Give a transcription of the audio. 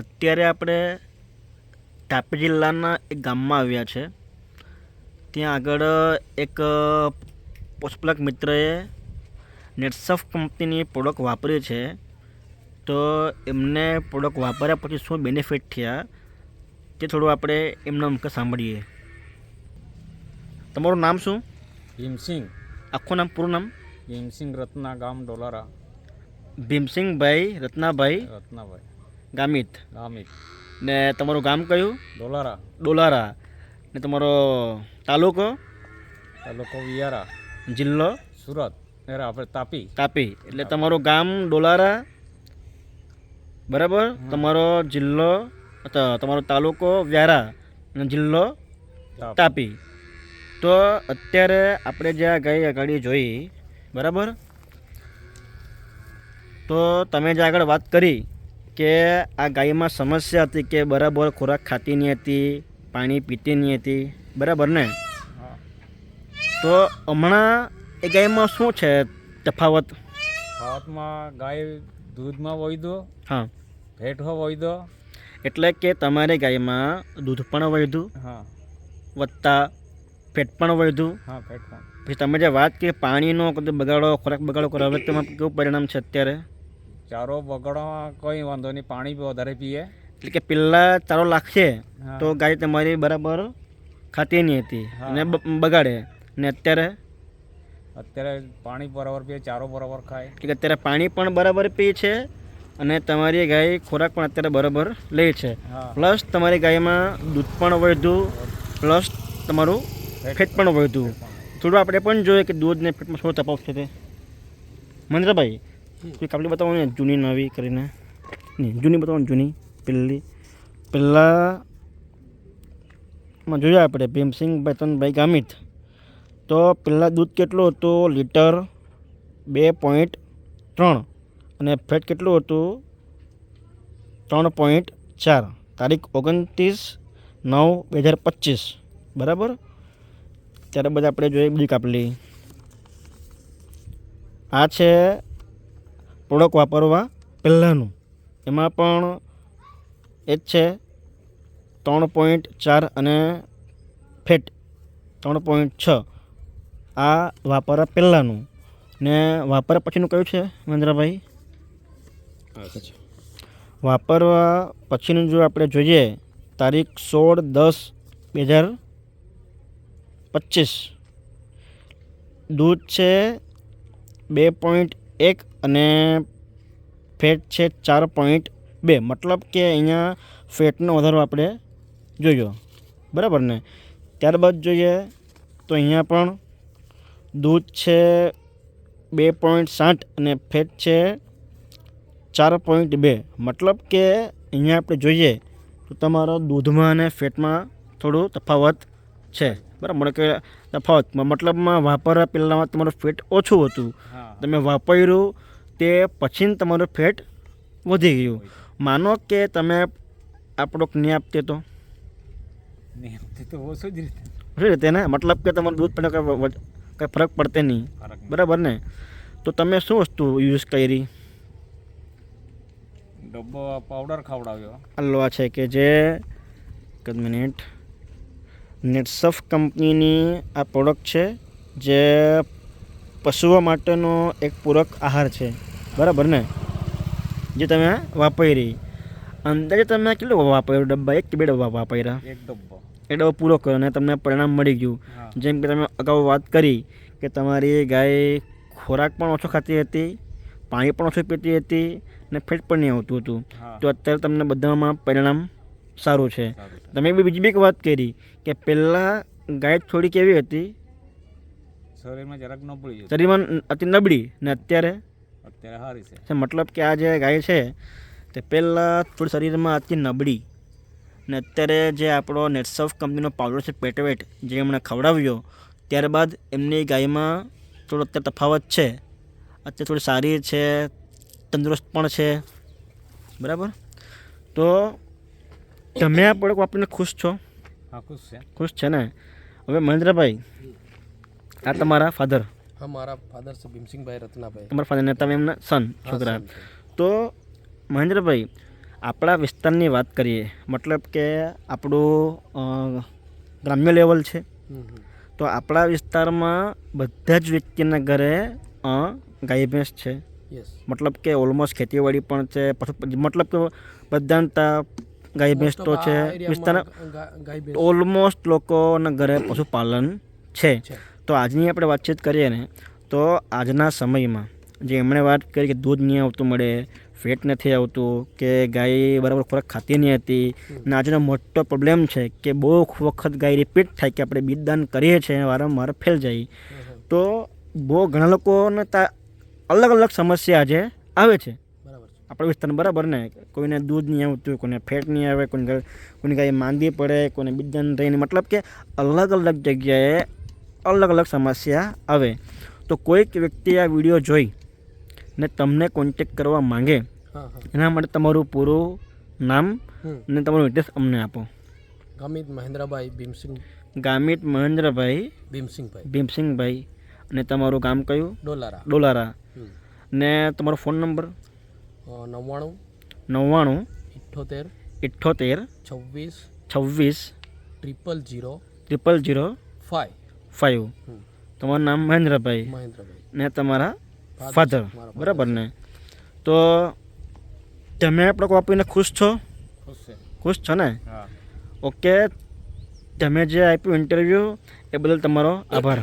અત્યારે આપણે તાપી જિલ્લાના એક ગામમાં આવ્યા છે. ત્યાં આગળ એક પશુપાલક મિત્રએ નેટસફ કંપનીની પ્રોડક્ટ વાપરી છે. તો એમને પ્રોડક્ટ વાપર્યા પછી શું બેનિફિટ થયા તે થોડું આપણે એમના મુખે સાંભળીએ. તમારું નામ શું? ભીમસિંગ આખું નામ પૂરું નામ? ભીમસિંગ રત્ના ગામ ડોલારા. ભીમસિંહભાઈ રત્નાભાઈ. રત્નાભાઈ. ગામિત. ગામિત. ને તમારું ગામ કયું? ડોલારા. ડોલારા. ને તમારો તાલુકો? તાલુકો વિયારા. જિલ્લો? સુરત. આપણે તાપી. તાપી. એટલે તમારું ગામ ડોલારા. બરાબર? તમારો જિલ્લો તમારો તાલુકો વ્યારા. અને જિલ્લો? તાપી. તો અત્યારે આપણે જે આ ગઈ ગાડી જોઈ બરાબર? તો તમે જે આગળ વાત કરી કે આ ગાયમાં સમસ્યા હતી કે બરાબર ખોરાક ખાતી નહીં હતી પાણી પીતી નહીં હતી બરાબર ને? તો હમણાં એ ગાયમાં શું છે તફાવત? ભાતમાં ગાય દૂધમાં વોયદો હા. ભેટો વહી વોયદો. એટલે કે તમારી ગાયમાં દૂધ પણ વધ્યું હા. વત્તા ફેટ પણ વધ્યું હા ફેટ પણ. પછી તમે જે વાત કરી પાણીનો બગાડો ખોરાક બગાડો કરો હવે તેમાં કેવું પરિણામ છે અત્યારે? ચારો બગડવા કોઈ વાંધો નહીં પાણી વધારે પીએ. એટલે કે પહેલાં ચારો લાગશે તો ગાય તમારી બરાબર ખાતી નહીં હતી અને બગાડે. ને અત્યારે? અત્યારે પાણી બરાબર પીએ ચારો બરાબર ખાય. એટલે કે અત્યારે પાણી પણ બરાબર પીએ છે અને તમારી ગાય ખોરાક પણ અત્યારે બરાબર લે છે. પ્લસ તમારી ગાયમાં દૂધ પણ વધ્યું. પ્લસ તમારું ફેટ પણ વધ્યું. થોડું આપણે પણ જોઈએ કે દૂધ ને ફેટમાં શું તપાસ છે તે. મહેન્દ્રભાઈ કોઈ કાપલી બતાવો ને, જૂની નવી કરીને. નહીં, જૂની બતાવો જૂની, પહેલી. પહેલાંમાં જોયા આપણે, ભીમસિંહ બેતનભાઈ ગામિત. તો પહેલાં દૂધ કેટલું હતું? લીટર બે પોઈન્ટ ત્રણ. અને ફેટ કેટલું હતું? ત્રણ પોઈન્ટ ચાર. તારીખ ઓગણત્રીસ નવ બે હજાર પચીસ. બરાબર? ત્યારે બધા આપણે જોઈએ બીજી કાપલી આ છે પ્રોડક્ટ વાપરવા પહેલાંનું. એમાં પણ એ જ છે ત્રણ પોઈન્ટ ચાર અને ફેટ ત્રણ પોઈન્ટ છ. આ વાપરવા પહેલાંનું. ને વાપર્યા પછીનું કયું છે મહેન્દ્રભાઈ? વાપરવા પછીનું જો આપણે જોઈએ, તારીખ સોળ દસ બે હજાર પચીસ. દૂધ છે બે પોઈન્ટ એક અને ફેટ છે ચાર પોઈન્ટ બે. મતલબ કે અહીંયા ફેટનો વધારો આપણે જોયો. બરાબર ને? ત્યારબાદ જોઈએ તો અહીંયા પણ દૂધ છે બે પોઈન્ટ સાઠ અને ફેટ છે ચાર પોઈન્ટ બે. મતલબ કે અહીંયા આપણે જોઈએ તો તમારો દૂધમાં અને ફેટમાં થોડું તફાવત છે. બરાબર? કે તફાવત. મતલબમાં વાપરવા પહેલાંમાં તમારું ફેટ ઓછું હતું. તમે વાપર્યું તે પછી તમારું ફેટ વધી ગયું. માનો કે તમે આપણો નહીં આપતે તો? ઓછું જ રીતે. ને? મતલબ કે તમારું દૂધ પણ કંઈ કંઈ ફરક પડતે નહીં. બરાબર ને? તો તમે શું વસ્તુ યુઝ કરી? ડબ્બો પાવડર ખવડાવ્યો. અલવા છે કે જે એક જ મિનિટ. નેટસફ કંપનીની આ પ્રોડક્ટ છે જે પશુઓ માટેનો એક પૂરક આહાર છે. બરાબર ને? જે તમે વાપરી. અંદાજે તમે કેટલો વાપર્યો? ડબ્બા એક કે બે ડબ્બા વાપર્યા? એક ડબ્બો. એ ડબ્બો પૂરો કર્યો અને તમને પરિણામ મળી ગયું. જેમ કે તમે અગાઉ વાત કરી કે તમારી ગાય ખોરાક પણ ઓછો ખાતી હતી પાણી પણ ઓછું પીતી હતી ને ફેટ પણ નહીં આવતું હતું. તો અત્યારે તમને બધામાં પરિણામ સારું છે. તમે બી બીજી બી એક વાત કરી કે પહેલાં ગાય થોડી કેવી હતી? શરીરમાં જરાક નબળી શરીરમાં અતિ નબળી ને અત્યારે અત્યારે સારી છે. મતલબ કે આ જે ગાય છે તે પહેલાં થોડી શરીરમાં હતી નબળી. ને અત્યારે જે આપણો નેટસફ કંપનીનો પાવડર છે પેટવેટ જે એમણે ખવડાવ્યો ત્યારબાદ એમની ગાયમાં થોડો અત્યારે તફાવત છે. અત્યારે થોડી સારી છે તંદુરસ્ત પણ છે. બરાબર? તો તમે આ પ્રોડક્ટ વાપરીને ખુશ છો? હા ખુશ છે. ખુશ છે ને? હવે મહેન્દ્રભાઈ આ તમારા ફાધર હા મારા ફાધર છે ભીમસિંહભાઈ રત્નાભાઈ. તમારા ફાધરને તમે એમના સન છોકરા. તો મહેન્દ્રભાઈ આપણા વિસ્તારની વાત કરીએ મતલબ કે આપણું ગ્રામ્ય લેવલ છે. તો આપણા વિસ્તારમાં બધા જ વ્યક્તિના ઘરે ગાય ભેંસ છે. મતલબ કે ઓલમોસ્ટ ખેતીવાડી પણ છે મતલબ કે બધા ગાય ભેંસ તો છે. વિસ્તારના ઓલમોસ્ટ લોકોના ઘરે પશુપાલન છે. તો આજની આપણે વાતચીત કરીએ ને તો આજના સમયમાં જે એમણે વાત કરી કે દૂધ નહીં આવતું મળે ફેટ નથી આવતું કે ગાય બરાબર ખોરાક ખાતી નહીં હતી અને આજનો મોટો પ્રોબ્લેમ છે કે બહુ વખત ગાય રિપીટ થાય કે આપણે બીજદાન કરીએ છીએ વારંવાર ફેલ જાય. તો બહુ ઘણા લોકોને તા અલગ અલગ સમસ્યા આજે આવે છે. બરાબર આપણા વિસ્તારમાં બરાબર ને કોઈને દૂધ નહીં આવતું કોઈને ફેટ નહીં આવે કોઈને કોઈને ગાય માંદી પડે કોઈને બીજદાન રહીને મતલબ કે અલગ અલગ જગ્યાએ અલગ અલગ સમસ્યા આવે. તો કોઈક વ્યક્તિ આ વીડિયો જોઈ ને તમને કોન્ટેક કરવા માંગે એના માટે તમારું પૂરું નામ ને તમારું એડ્રેસ અમને આપો. ગામિત મહેન્દ્રભાઈ ભીમસિંહ. ગામિત મહેન્દ્રભાઈ ભીમસિંહભાઈ. ભીમસિંહભાઈ. અને તમારું ગામ કયું? ડોલારા. ડોલારા. ને તમારો ફોન નંબર નવ્વાણું. નવ્વાણું. ઇઠ્ઠોતેર ઇઠ્ઠોતેર છવ્વીસ. છવ્વીસ. Triple zero triple zero five five તમારું નામ મહેન્દ્રભાઈ. મહેન્દ્રભાઈ. ને તમારા ફાધર બરાબર ને? તો તમે આપણે આપીને ખુશ છો? ખુશ છો. ને? ઓકે. તમે જે આપ્યું ઇન્ટરવ્યૂ એ બદલ તમારો આભાર.